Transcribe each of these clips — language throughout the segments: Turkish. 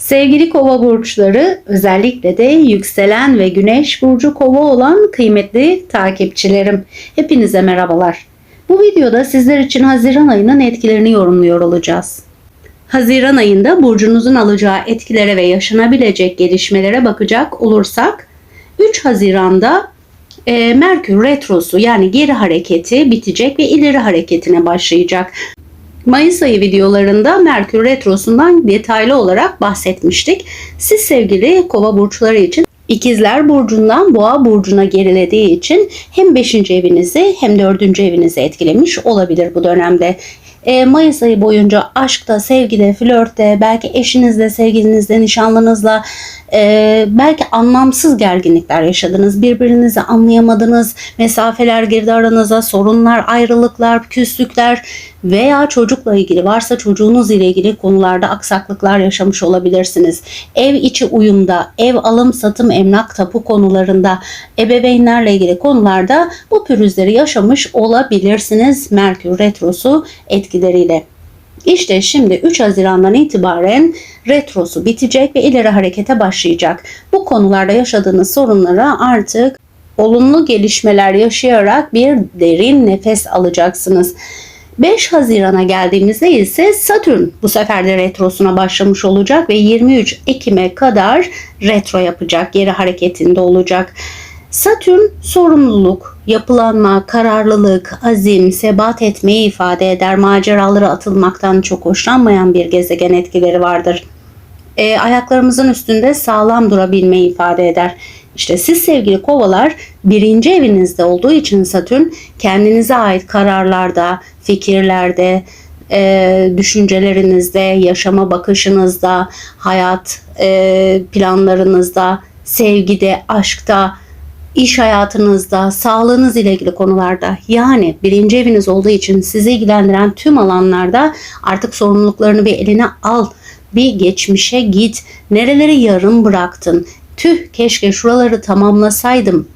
Sevgili kova burçları özellikle de yükselen ve güneş burcu kova olan kıymetli takipçilerim. Hepinize merhabalar. Bu videoda sizler için Haziran ayının etkilerini yorumluyor olacağız. Haziran ayında burcunuzun alacağı etkilere ve yaşanabilecek gelişmelere bakacak olursak 3 Haziran'da e, Merkür retrosu yani geri hareketi bitecek ve ileri hareketine başlayacak. Mayıs ayı videolarında Merkür Retrosu'ndan detaylı olarak bahsetmiştik. Siz sevgili kova burçları için İkizler Burcu'ndan Boğa Burcu'na gerilediği için hem 5. evinizi hem 4. evinizi etkilemiş olabilir bu dönemde. E, Mayıs ayı boyunca aşkta, sevgide, flörtte, belki eşinizle, sevgilinizle, nişanlınızla e, belki anlamsız gerginlikler yaşadınız. Birbirinizi anlayamadınız. Mesafeler girdi aranıza, sorunlar, ayrılıklar, küslükler veya çocukla ilgili varsa çocuğunuz ile ilgili konularda aksaklıklar yaşamış olabilirsiniz. Ev içi uyumda, ev alım satım emlak tapu konularında, ebeveynlerle ilgili konularda bu pürüzleri yaşamış olabilirsiniz. Merkür Retrosu etkileriyle. İşte şimdi 3 Haziran'dan itibaren retrosu bitecek ve ileri harekete başlayacak. Bu konularda yaşadığınız sorunlara artık olumlu gelişmeler yaşayarak bir derin nefes alacaksınız. 5 Haziran'a geldiğimizde ise Satürn bu sefer de retrosuna başlamış olacak ve 23 Ekim'e kadar retro yapacak, geri hareketinde olacak. Satürn sorumluluk, yapılanma, kararlılık, azim, sebat etmeyi ifade eder. Maceralara atılmaktan çok hoşlanmayan bir gezegen etkileri vardır. E, ayaklarımızın üstünde sağlam durabilmeyi ifade eder. İşte siz sevgili kovalar birinci evinizde olduğu için Satürn kendinize ait kararlarda, fikirlerde, e, düşüncelerinizde, yaşama bakışınızda, hayat e, planlarınızda, sevgide, aşkta, iş hayatınızda, sağlığınız ile ilgili konularda yani birinci eviniz olduğu için sizi ilgilendiren tüm alanlarda artık sorumluluklarını bir eline al. Bir geçmişe git. Nereleri yarım bıraktın? Tüh keşke şuraları tamamlasaydım.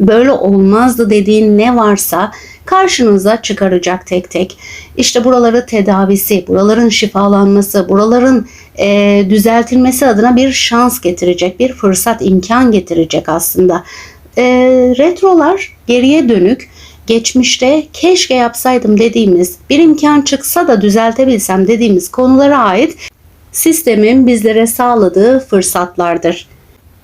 Böyle olmazdı dediğin ne varsa karşınıza çıkaracak tek tek. İşte buraları tedavisi, buraların şifalanması, buraların e, düzeltilmesi adına bir şans getirecek, bir fırsat, imkan getirecek aslında e, retrolar geriye dönük geçmişte keşke yapsaydım dediğimiz bir imkan çıksa da düzeltebilsem dediğimiz konulara ait sistemin bizlere sağladığı fırsatlardır.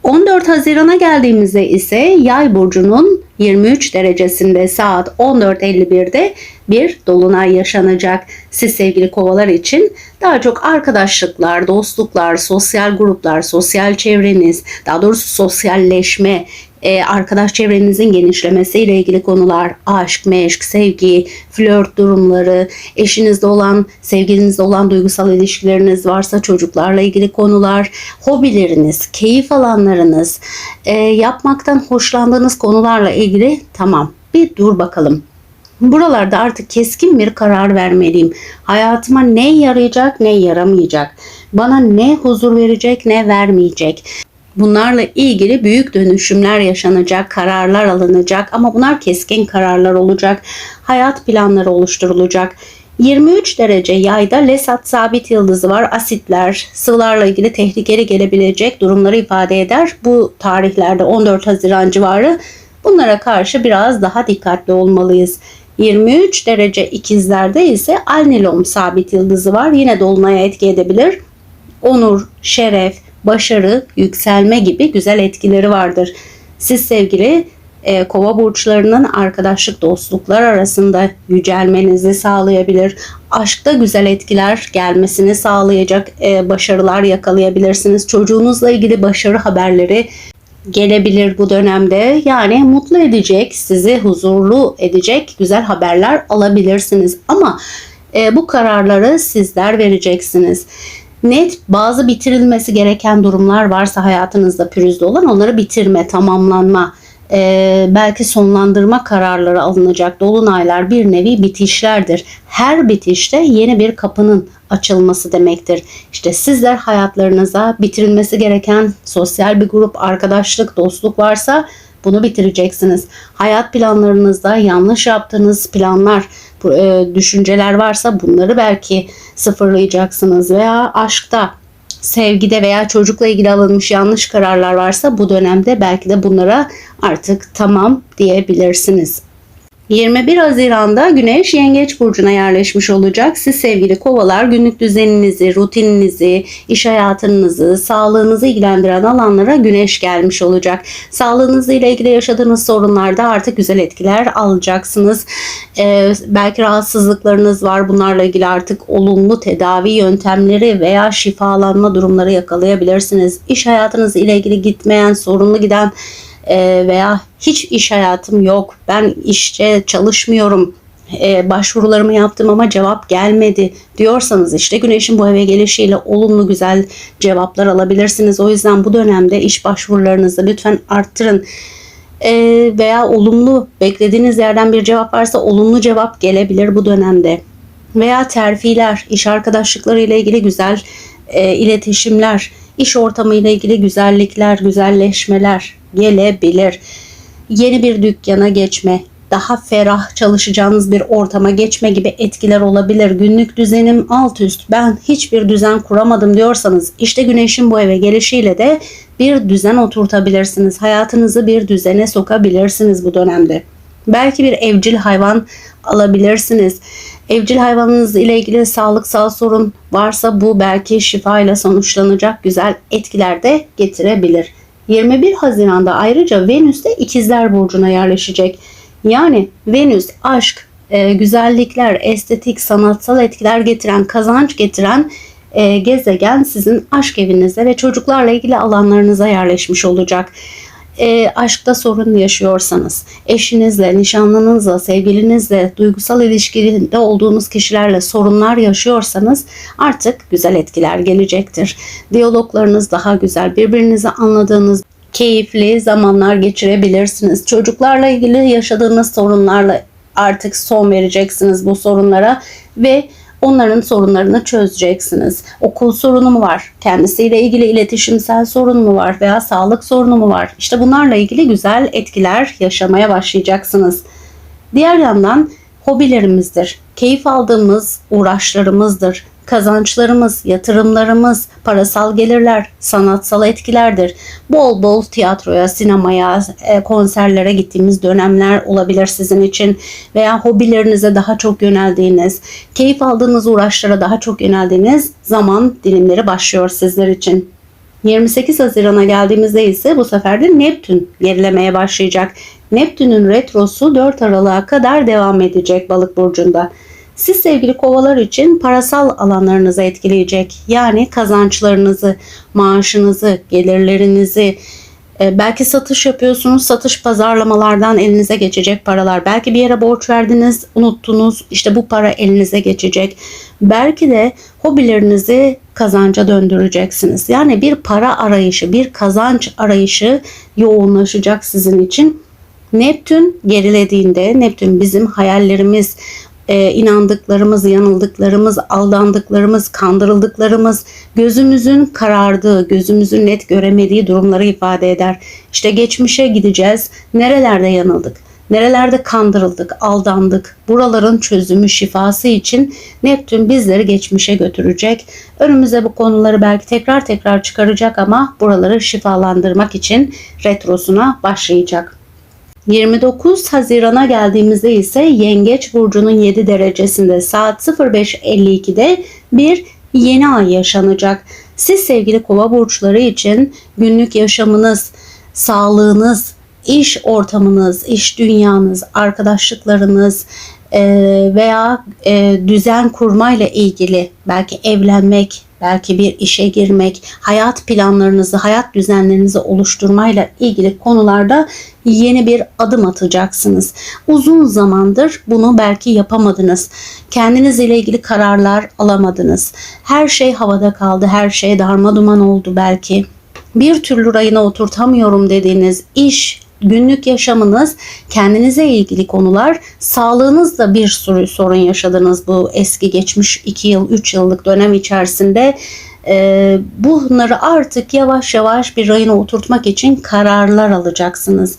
14 Haziran'a geldiğimizde ise Yay burcunun 23 derecesinde saat 14.51'de bir dolunay yaşanacak. Siz sevgili kovalar için daha çok arkadaşlıklar, dostluklar, sosyal gruplar, sosyal çevreniz, daha doğrusu sosyalleşme, e, arkadaş çevrenizin genişlemesiyle ilgili konular, aşk, meşk, sevgi, flört durumları, eşinizde olan, sevgilinizde olan duygusal ilişkileriniz varsa çocuklarla ilgili konular, hobileriniz, keyif alanlarınız, e, yapmaktan hoşlandığınız konularla ilgili tamam bir dur bakalım. Buralarda artık keskin bir karar vermeliyim. Hayatıma ne yarayacak ne yaramayacak. Bana ne huzur verecek ne vermeyecek. Bunlarla ilgili büyük dönüşümler yaşanacak, kararlar alınacak ama bunlar keskin kararlar olacak. Hayat planları oluşturulacak. 23 derece yayda Lesat sabit yıldızı var. Asitler, sıvılarla ilgili tehlikeli gelebilecek durumları ifade eder. Bu tarihlerde 14 Haziran civarı bunlara karşı biraz daha dikkatli olmalıyız. 23 derece ikizlerde ise Alnilom sabit yıldızı var. Yine dolunaya etki edebilir. Onur, şeref, başarı, yükselme gibi güzel etkileri vardır. Siz sevgili e, kova burçlarının arkadaşlık dostluklar arasında yücelmenizi sağlayabilir. Aşkta güzel etkiler gelmesini sağlayacak e, başarılar yakalayabilirsiniz. Çocuğunuzla ilgili başarı haberleri gelebilir bu dönemde. Yani mutlu edecek, sizi huzurlu edecek güzel haberler alabilirsiniz. Ama e, bu kararları sizler vereceksiniz net bazı bitirilmesi gereken durumlar varsa hayatınızda pürüzde olan onları bitirme, tamamlanma, e, belki sonlandırma kararları alınacak dolunaylar bir nevi bitişlerdir. Her bitişte yeni bir kapının açılması demektir. İşte sizler hayatlarınıza bitirilmesi gereken sosyal bir grup, arkadaşlık, dostluk varsa bunu bitireceksiniz. Hayat planlarınızda yanlış yaptığınız planlar, e, düşünceler varsa bunları belki sıfırlayacaksınız veya aşkta sevgide veya çocukla ilgili alınmış yanlış kararlar varsa bu dönemde belki de bunlara artık tamam diyebilirsiniz. 21 Haziran'da Güneş Yengeç burcuna yerleşmiş olacak. Siz sevgili kovalar günlük düzeninizi, rutininizi, iş hayatınızı, sağlığınızı ilgilendiren alanlara Güneş gelmiş olacak. Sağlığınızla ilgili yaşadığınız sorunlarda artık güzel etkiler alacaksınız. Ee, belki rahatsızlıklarınız var. Bunlarla ilgili artık olumlu tedavi yöntemleri veya şifalanma durumları yakalayabilirsiniz. İş hayatınız ile ilgili gitmeyen, sorunlu giden e, veya hiç iş hayatım yok, ben işte çalışmıyorum, e, başvurularımı yaptım ama cevap gelmedi diyorsanız işte güneşin bu eve gelişiyle olumlu güzel cevaplar alabilirsiniz. O yüzden bu dönemde iş başvurularınızı lütfen arttırın. E, veya olumlu beklediğiniz yerden bir cevap varsa olumlu cevap gelebilir bu dönemde. Veya terfiler, iş arkadaşlıkları ile ilgili güzel e, iletişimler, iş ortamı ile ilgili güzellikler, güzelleşmeler gelebilir. Yeni bir dükkana geçme, daha ferah çalışacağınız bir ortama geçme gibi etkiler olabilir. Günlük düzenim alt üst ben hiçbir düzen kuramadım diyorsanız işte güneşin bu eve gelişiyle de bir düzen oturtabilirsiniz. Hayatınızı bir düzene sokabilirsiniz bu dönemde. Belki bir evcil hayvan alabilirsiniz. Evcil hayvanınız ile ilgili sağlıksal sorun varsa bu belki şifayla sonuçlanacak güzel etkiler de getirebilir. 21 Haziran'da ayrıca Venüs de İkizler Burcu'na yerleşecek. Yani Venüs aşk, e, güzellikler, estetik, sanatsal etkiler getiren, kazanç getiren e, gezegen sizin aşk evinizde ve çocuklarla ilgili alanlarınıza yerleşmiş olacak e, aşkta sorun yaşıyorsanız, eşinizle, nişanlınızla, sevgilinizle, duygusal ilişkide olduğunuz kişilerle sorunlar yaşıyorsanız artık güzel etkiler gelecektir. Diyaloglarınız daha güzel, birbirinizi anladığınız keyifli zamanlar geçirebilirsiniz. Çocuklarla ilgili yaşadığınız sorunlarla artık son vereceksiniz bu sorunlara ve Onların sorunlarını çözeceksiniz. Okul sorunu mu var? Kendisiyle ilgili iletişimsel sorun mu var? Veya sağlık sorunu mu var? İşte bunlarla ilgili güzel etkiler yaşamaya başlayacaksınız. Diğer yandan hobilerimizdir. Keyif aldığımız uğraşlarımızdır kazançlarımız, yatırımlarımız, parasal gelirler, sanatsal etkilerdir. Bol bol tiyatroya, sinemaya, e, konserlere gittiğimiz dönemler olabilir sizin için veya hobilerinize daha çok yöneldiğiniz, keyif aldığınız uğraşlara daha çok yöneldiğiniz zaman dilimleri başlıyor sizler için. 28 Haziran'a geldiğimizde ise bu sefer de Neptün gerilemeye başlayacak. Neptün'ün retrosu 4 Aralık'a kadar devam edecek balık burcunda. Siz sevgili kovalar için parasal alanlarınızı etkileyecek. Yani kazançlarınızı, maaşınızı, gelirlerinizi, e, belki satış yapıyorsunuz, satış pazarlamalardan elinize geçecek paralar. Belki bir yere borç verdiniz, unuttunuz, işte bu para elinize geçecek. Belki de hobilerinizi kazanca döndüreceksiniz. Yani bir para arayışı, bir kazanç arayışı yoğunlaşacak sizin için. Neptün gerilediğinde, Neptün bizim hayallerimiz, e, inandıklarımız, yanıldıklarımız, aldandıklarımız, kandırıldıklarımız, gözümüzün karardığı, gözümüzün net göremediği durumları ifade eder. İşte geçmişe gideceğiz. Nerelerde yanıldık? Nerelerde kandırıldık, aldandık? Buraların çözümü, şifası için Neptün bizleri geçmişe götürecek. Önümüze bu konuları belki tekrar tekrar çıkaracak ama buraları şifalandırmak için retrosuna başlayacak. 29 Haziran'a geldiğimizde ise Yengeç burcunun 7 derecesinde saat 05.52'de bir yeni ay yaşanacak. Siz sevgili Kova burçları için günlük yaşamınız, sağlığınız, iş ortamınız, iş dünyanız, arkadaşlıklarınız veya düzen kurmayla ilgili belki evlenmek, belki bir işe girmek, hayat planlarınızı, hayat düzenlerinizi oluşturmayla ilgili konularda yeni bir adım atacaksınız. Uzun zamandır bunu belki yapamadınız. Kendiniz ile ilgili kararlar alamadınız. Her şey havada kaldı, her şey darma duman oldu belki. Bir türlü rayına oturtamıyorum dediğiniz iş, günlük yaşamınız, kendinize ilgili konular, sağlığınızda bir sürü sorun yaşadınız bu eski geçmiş 2 yıl 3 yıllık dönem içerisinde. E, bunları artık yavaş yavaş bir rayına oturtmak için kararlar alacaksınız.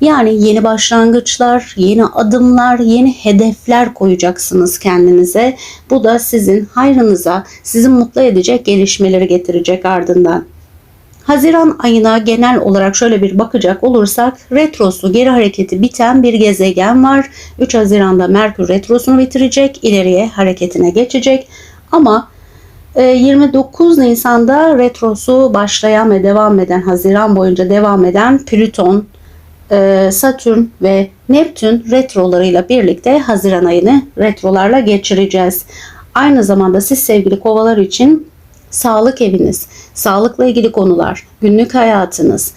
Yani yeni başlangıçlar, yeni adımlar, yeni hedefler koyacaksınız kendinize. Bu da sizin hayrınıza, sizi mutlu edecek gelişmeleri getirecek ardından. Haziran ayına genel olarak şöyle bir bakacak olursak retrosu geri hareketi biten bir gezegen var. 3 Haziran'da Merkür retrosunu bitirecek, ileriye hareketine geçecek. Ama e, 29 Nisan'da retrosu başlayan ve devam eden Haziran boyunca devam eden Plüton, e, Satürn ve Neptün retrolarıyla birlikte Haziran ayını retrolarla geçireceğiz. Aynı zamanda siz sevgili kovalar için sağlık eviniz, sağlıkla ilgili konular, günlük hayatınız,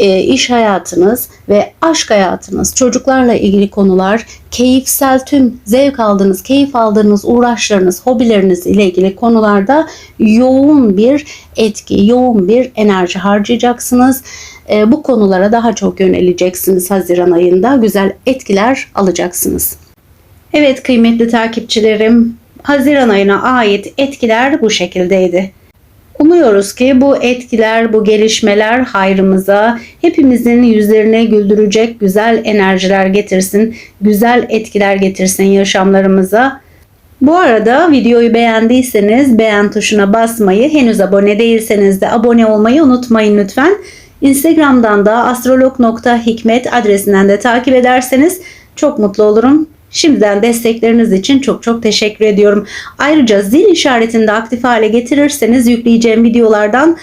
e, iş hayatınız ve aşk hayatınız, çocuklarla ilgili konular, keyifsel tüm zevk aldığınız, keyif aldığınız uğraşlarınız, hobileriniz ile ilgili konularda yoğun bir etki, yoğun bir enerji harcayacaksınız. E, bu konulara daha çok yöneleceksiniz Haziran ayında. Güzel etkiler alacaksınız. Evet kıymetli takipçilerim, Haziran ayına ait etkiler bu şekildeydi. Umuyoruz ki bu etkiler, bu gelişmeler hayrımıza, hepimizin yüzlerine güldürecek güzel enerjiler getirsin, güzel etkiler getirsin yaşamlarımıza. Bu arada videoyu beğendiyseniz beğen tuşuna basmayı, henüz abone değilseniz de abone olmayı unutmayın lütfen. Instagram'dan da astrolog.hikmet adresinden de takip ederseniz çok mutlu olurum. Şimdiden destekleriniz için çok çok teşekkür ediyorum. Ayrıca zil işaretini de aktif hale getirirseniz yükleyeceğim videolardan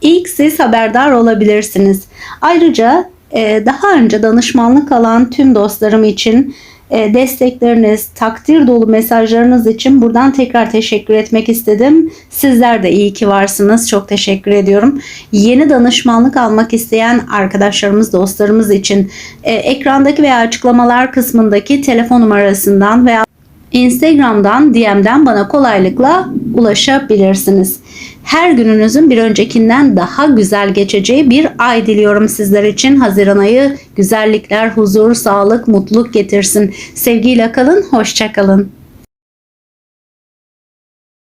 ilk siz haberdar olabilirsiniz. Ayrıca e, daha önce danışmanlık alan tüm dostlarım için destekleriniz, takdir dolu mesajlarınız için buradan tekrar teşekkür etmek istedim. Sizler de iyi ki varsınız. Çok teşekkür ediyorum. Yeni danışmanlık almak isteyen arkadaşlarımız, dostlarımız için e, ekrandaki veya açıklamalar kısmındaki telefon numarasından veya Instagram'dan DM'den bana kolaylıkla ulaşabilirsiniz. Her gününüzün bir öncekinden daha güzel geçeceği bir ay diliyorum sizler için. Haziran ayı güzellikler, huzur, sağlık, mutluluk getirsin. Sevgiyle kalın, hoşça kalın.